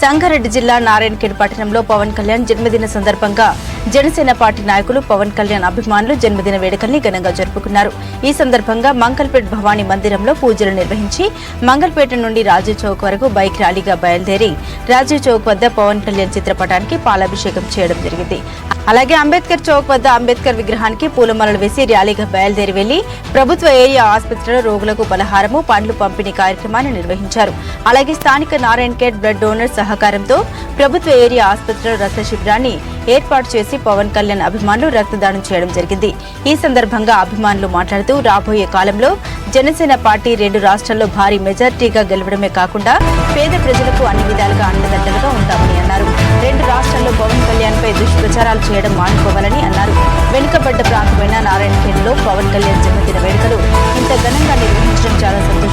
సంగారెడ్డి జిల్లా నారాయణఖేడ్ పట్టణంలో పవన్ కళ్యాణ్ జన్మదిన సందర్భంగా జనసేన పార్టీ నాయకులు పవన్ కళ్యాణ్ అభిమానులు జన్మదిన వేడుకల్ని ఘనంగా జరుపుకున్నారు. ఈ సందర్భంగా మంగల్పేట్ భవానీ మందిరంలో పూజలు నిర్వహించి మంగల్పేట నుండి రాజీవ్ చౌక్ వరకు బైక్ ర్యాలీగా బయలుదేరి రాజీవ్ చౌక్ వద్ద పవన్ కళ్యాణ్ చిత్రపటానికి పాలాభిషేకం చేయడం జరిగింది. అలాగే అంబేద్కర్ చౌక్ వద్ద అంబేద్కర్ విగ్రహానికి పూలమాలలు వేసి ర్యాలీగా బయలుదేరి వెళ్ళి ప్రభుత్వ ఏరియా ఆసుపత్రిలో రోగులకు పలహారము పండ్లు పంపిణీ కార్యక్రమాన్ని నిర్వహించారు. అలాగే స్థానిక నారాయణఖేడ్ బ్లడ్ డోనర్ సహకారంతో ప్రభుత్వ ఏరియా ఆసుపత్రిలో రక్త శిబిరాన్ని ఏర్పాటు చేసి పవన్ కళ్యాణ్ అభిమానులు రక్తదానం చేయడం జరిగింది. ఈ సందర్భంగా అభిమానులు మాట్లాడుతూ రాబోయే కాలంలో జనసేన పార్టీ రెండు రాష్ట్రాల్లో భారీ మెజార్టీగా గెలవడమే కాకుండా పేద ప్రజలకు అన్ని విధాలుగా అండదండలుగా ఉంటామని అన్నారు. రెండు రాష్ట్రాల్లో పవన్ కళ్యాణ్ పై దుష్ప్రచారాలు చేయడం మానుకోవాలని అన్నారు. వెనుకబడ్డ ప్రాంతమైన నారాయణఖేడ్లో పవన్ కళ్యాణ్ జన్మదిన వేడుకలు ఇంత ఘనంగా నిర్వహించడం చాలా సంతోషం.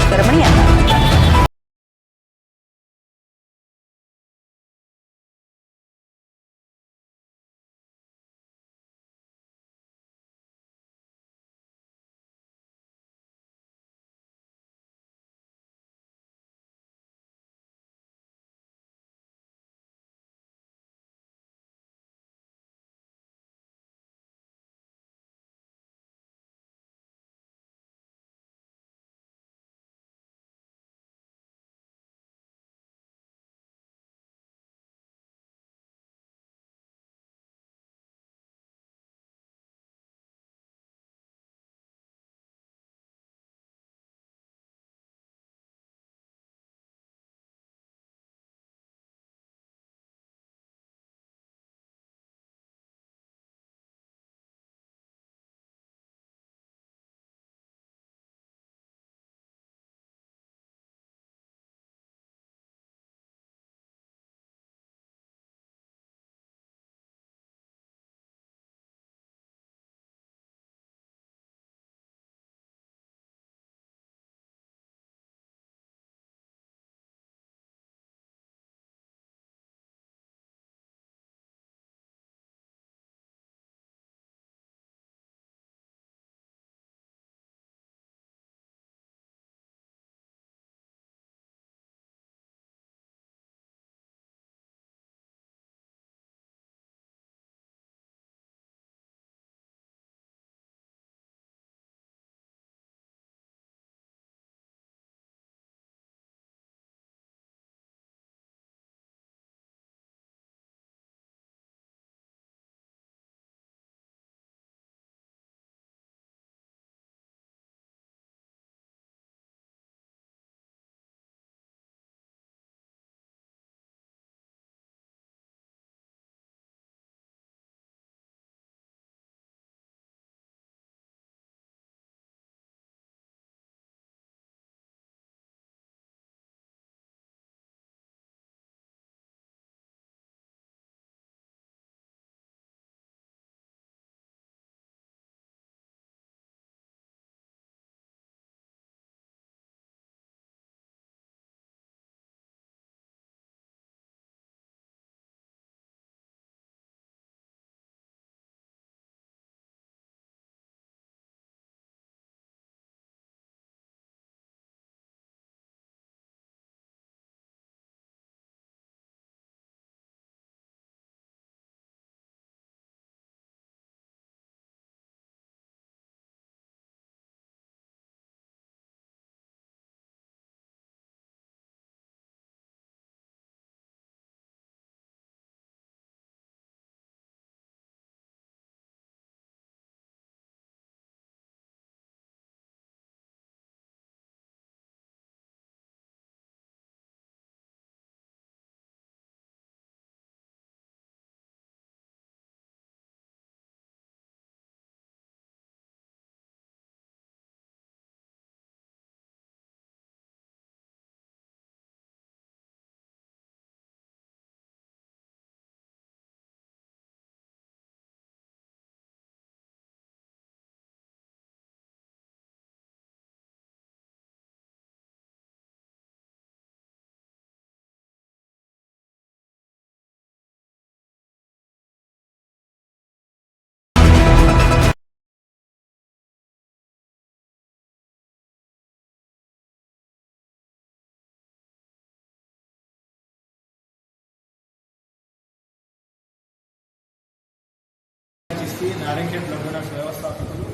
ట్రస్టీ నారాయణఖేడ్ బ్లడ్ వ్యవస్థాపకులు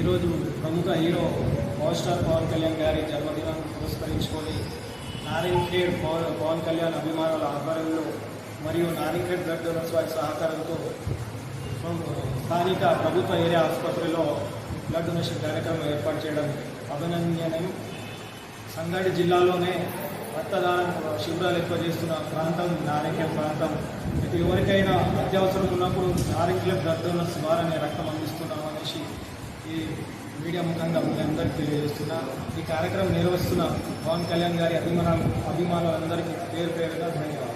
ఈరోజు ప్రముఖ hero power star Pawan Kalyan గారి జన్మదినం పురస్కరించుకొని నారాయణఖేడ్ పవన్ పవన్ కళ్యాణ్ అభిమానుల ఆధ్వర్యంలో మరియు నారాయణఖేడ్ బ్లడ్ డొనర్స్ వారి సహకారంతో స్థానిక ప్రభుత్వ ఏరియా ఆసుపత్రిలో బ్లడ్ డొనేషన్ కార్యక్రమం ఏర్పాటు చేయడం అభినందనీయం. సంగారెడ్డి జిల్లాలోనే రక్తదానం శిబిరాలు ఎక్కువ చేస్తున్న ప్రాంతం నారాయణ ప్రాంతం. ప్రతి ఎవరికైనా అత్యవసరం ఉన్నప్పుడు నారాయణ బ్లడ్ డోనర్స్ ద్వారానే రక్తం అందిస్తున్నాం అనేసి ఈ మీడియా ముఖంగా మీ అందరికీ తెలియజేస్తున్నా. ఈ కార్యక్రమం నిర్వహిస్తున్న పవన్ కళ్యాణ్ గారి అభిమాన అభిమానులందరికీ పేరు పేరుగా ధన్యవాదాలు.